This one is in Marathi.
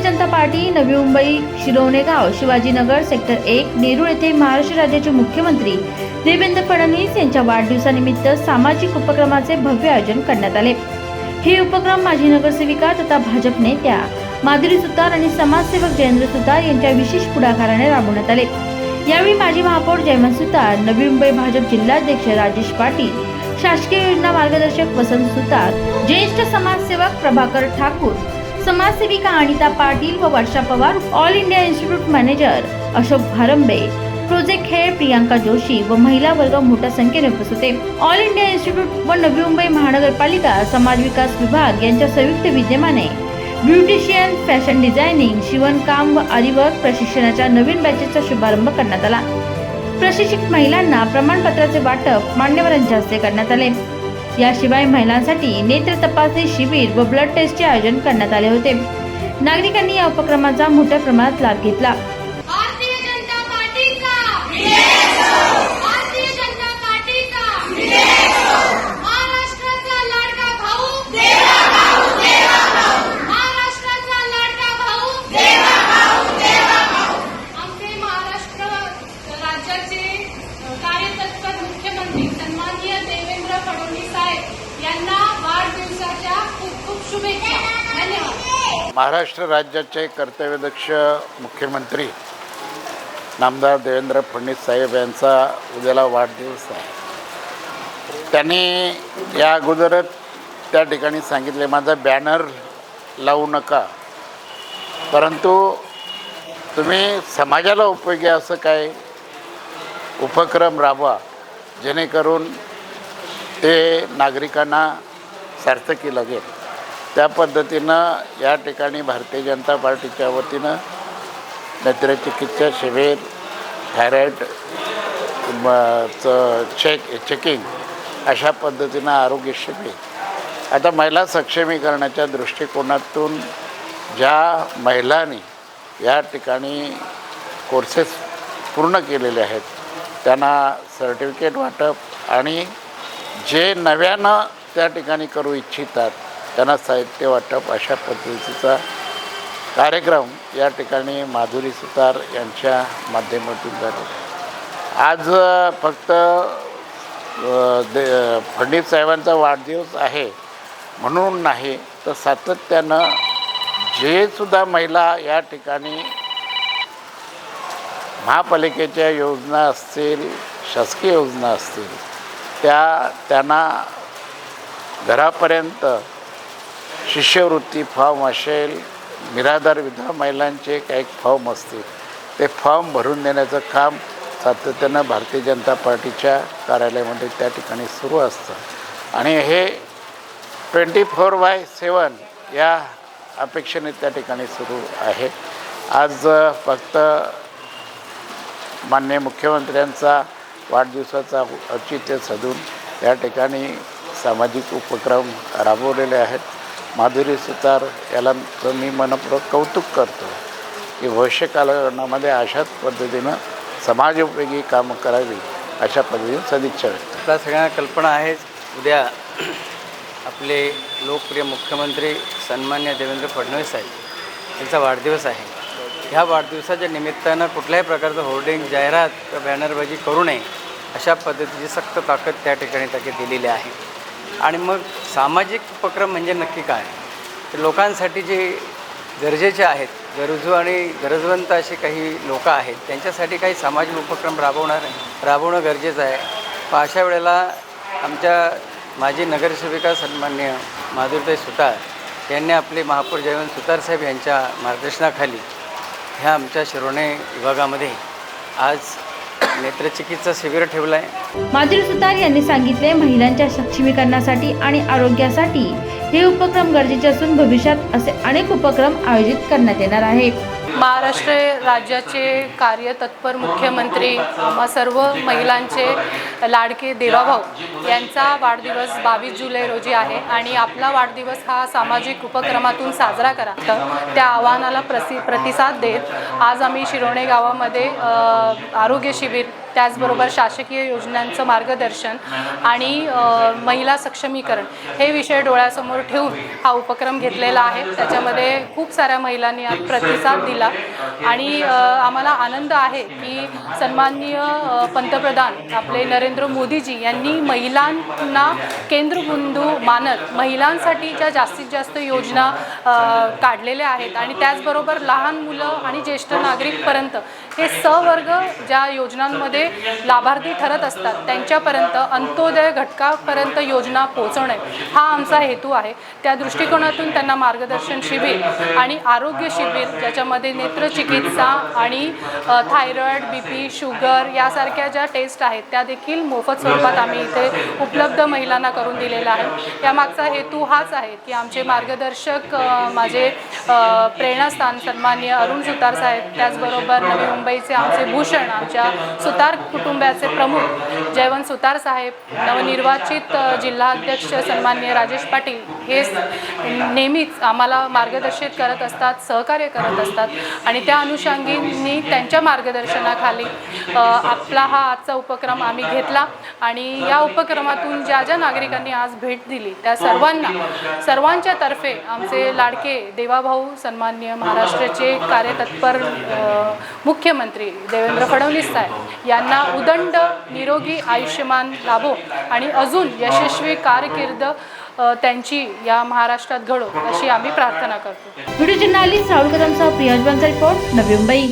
जनता पार्टी नवी मुंबई शिरोणेगाव शिवाजीनगर सेक्टर एक नेरूळ येथे महाराष्ट्र राज्याचे मुख्यमंत्री देवेंद्र फडणवीस यांच्या वाढदिवसानिमित्त सामाजिक उपक्रमाचे भव्य आयोजन करण्यात आले. हे उपक्रम माजी नगरसेविका तथा भाजप नेत्या माधुरी सुतार आणि समाजसेवक जयेंद्र सुतार यांच्या विशेष पुढाकाराने राबवण्यात आले. यावेळी माजी महापौर जयवंत सुतार नवी मुंबई भाजप जिल्हाध्यक्ष राजेश पाटील शासकीय योजना मार्गदर्शक वसंत सुतार ज्येष्ठ समाजसेवक प्रभाकर ठाकूर समाजसेविका अनिता पाटील व Varsha Pawar all India institute manager Ashok Bharambe project head Priyanka Joshi व महिला वर्ग मोठ्या संख्येने उपस्थित होते ऑल इंडिया इन्स्टिट्यूट व नवी मुंबई महानगरपालिका समाज विकास विभाग यांच्या संयुक्त विद्यमाने ब्युटिशियन फॅशन डिझायनिंग शिवणकाम व आरिवर्क प्रशिक्षणाच्या नवीन बॅचेसचा शुभारंभ करण्यात आला. प्रशिक्षित महिलांना प्रमाणपत्राचे वाटप मान्यवरांच्या हस्ते करण्यात आले. याशिवाय महिलांसाठी नेत्र तपासणी शिबिर व ब्लड टेस्टचे आयोजन करण्यात आले होते. नागरिकांनी या उपक्रमाचा मोठ्या प्रमाणात लाभ घेतला भारतीय जनता पार्टी का भारतीय जनता पार्टी का महाराष्ट्राचा लाडका भाऊ महाराष्ट्राचा लाडका भाऊ आमचे महाराष्ट्र राज्याचे कार्यतत्पर मुख्यमंत्री सन्माननीय देवेंद्र फडणवीस साहेब यांना वाढदिवसाच्या खूप खूप शुभेच्छा. धन्यवाद. महाराष्ट्र राज्याचे कर्तव्यदक्ष मुख्यमंत्री नामदार देवेंद्र फडणवीस साहेब यांचा उद्याला वाढदिवस आहे. त्यांनी या अगोदरच त्या ठिकाणी सांगितले माझा बॅनर लावू नका. परंतु तुम्ही समाजाला उपयोगी असं काय उपक्रम राबवा जेणेकरून ते नागरिकांना सार्थकी लागेल. त्या पद्धतीनं या ठिकाणी भारतीय जनता पार्टीच्या वतीनं नेत्रचिकित्सा शिबिर थायरॉईड चं चेक चेकिंग अशा पद्धतीनं आरोग्य शिबिर. आता महिला सक्षमीकरणाच्या दृष्टिकोनातून ज्या महिलांनी या ठिकाणी कोर्सेस पूर्ण केलेले आहेत त्यांना सर्टिफिकेट वाटप आणि जे नव्यानं त्या ठिकाणी करू इच्छितात त्यांना साहित्य वाटप अशा पद्धतीचा कार्यक्रम या ठिकाणी माधुरी सुतार यांच्या माध्यमातून झाले. आज फक्त दे फडणवीस साहेबांचा वाढदिवस आहे म्हणून नाही तर सातत्यानं जे सुद्धा महिला या ठिकाणी महापालिकेच्या योजना असतील शासकीय योजना असतील त्या त्यांना घरापर्यंत शिष्यवृत्ती फॉर्म असेल निराधार विधवा महिलांचे काही फॉर्म असतील. ते फॉर्म भरून देण्याचं काम सातत्यानं भारतीय जनता पार्टीच्या कार्यालयामध्ये त्या ठिकाणी सुरू असतं. आणि हे ट्वेंटी फोर बाय सेवन या अपेक्षेने त्या ठिकाणी सुरू आहे. आज फक्त मान्य मुख्यमंत्र्यांचा वाढदिवसाचा औचित्य साधून या ठिकाणी सामाजिक उपक्रम राबवलेले आहेत. माधुरी सुतार याला तर मी मनपूर्वक कौतुक करतो की भविष्य कालखंडामध्ये अशाच पद्धतीनं समाजोपयोगी कामं करावी अशा पद्धतीने सदिच्छा व्यक्त आपल्या सगळ्यांना कल्पना आहेच उद्या आपले लोकप्रिय मुख्यमंत्री सन्मान्य देवेंद्र फडणवीस साहेब त्यांचा वाढदिवस आहे. ह्या वाढदिवसाच्या निमित्तानं कुठल्याही प्रकारचं होर्डिंग जाहिरात बॅनरबाजी करू नये अशा पद्धतीची सक्त ताकद त्या ठिकाणी त्याची दिलेली आहे. आणि मग सामाजिक उपक्रम म्हणजे नक्की काय? तर लोकांसाठी जे गरजेचे आहेत गरजू आणि गरजवंत असे काही लोक आहेत त्यांच्यासाठी काही सामाजिक उपक्रम राबवणार राबवणं गरजेचं आहे. पण अशा वेळेला आमच्या माजी नगरसेविका सन्मान्य माधुरताई सुतार यांनी आपले महापौर जयवंत सुतार साहेब यांच्या मार्गदर्शनाखाली ह्या आमच्या शिरोणे विभागामध्ये आज नेत्रचिकित्सा शिबिर ठेवलं आहे माधुरी सुतार यांनी सांगितले महिलांच्या सक्षमीकरणासाठी आणि आरोग्यासाठी हे उपक्रम गरजेचे असून भविष्यात असे अनेक उपक्रम आयोजित करण्यात येणार आहे महाराष्ट्र राज्याचे कार्यतत्पर मुख्यमंत्री सर्व महिलांचे लाडके देवाभाऊ यांचा वाढदिवस बावीस जुलै रोजी आहे आणि आपला वाढदिवस हा सामाजिक उपक्रमातून साजरा करा. तर त्या आव्हानाला प्रसि प्रतिसाद देत आज आम्ही शिरोणे गावामध्ये आरोग्य शिबिर त्याचबरोबर शासकीय योजनांचं मार्गदर्शन आणि महिला सक्षमीकरण हे विषय डोळ्यासमोर ठेवून हा उपक्रम घेतलेला आहे. त्याच्यामध्ये खूप साऱ्या महिलांनी आज प्रतिसाद दिला आणि आम्हाला आनंद आहे की सन्माननीय पंतप्रधान आपले नरेंद्र मोदीजी यांनी महिलांना केंद्रबिंदू मानत महिलांसाठी ज्या जास्तीत जास्त योजना काढलेल्या आहेत. आणि त्याचबरोबर लहान मुलं आणि ज्येष्ठ नागरिकपर्यंत हे सवर्ग ज्या योजनांमध्ये लाभार्थी ठरत असतात. त्यांच्यापर्यंत अंत्योदय घटकापर्यंत योजना पोहोचवणे हा आमचा हेतू आहे. त्या दृष्टिकोनातून त्यांना मार्गदर्शन शिबिर आणि आरोग्य शिबिर ज्याच्यामध्ये नेत्रचिकित्सा आणि थायरॉईड बी पी शुगर यासारख्या ज्या टेस्ट आहेत त्या देखील मोफत स्वरूपात आम्ही इथे उपलब्ध महिलांना करून दिलेला आहे. यामागचा हेतू हाच आहे की आमचे मार्गदर्शक माझे प्रेरणास्थान सन्मान्य अरुण सुतार साहेब त्याचबरोबर नवी मुंबईचे आमचे भूषण आमच्या सुतार कुटुंबाचे प्रमुख जयवंत सुतार साहेब नवनिर्वाचित जिल्हाध्यक्ष सन्मान्य राजेश पाटील हे नेहमीच आम्हाला मार्गदर्शित करत असतात सहकार्य करत असतात आणि त्या अनुषंगींनी त्यांच्या मार्गदर्शनाखाली आपला हा आजचा उपक्रम आम्ही घेतला. आणि या उपक्रमातून ज्या ज्या नागरिकांनी आज भेट दिली त्या सर्वांना सर्वांच्या तर्फे आमचे लाडके देवाभाऊ सन्मान्य महाराष्ट्राचे कार्यतत्पर मुख्यमंत्री देवेंद्र फडणवीस साहेब यांना उदंड निरोगी आयुष्यमान लाभो आणि अजून यशस्वी कारकीर्द त्यांची या महाराष्ट्रात घडो अशी आम्ही प्रार्थना करतो. व्हिडिओ जर्नालिस्ट राहुल कदमचा प्रियांश रिपोर्ट नवी मुंबई.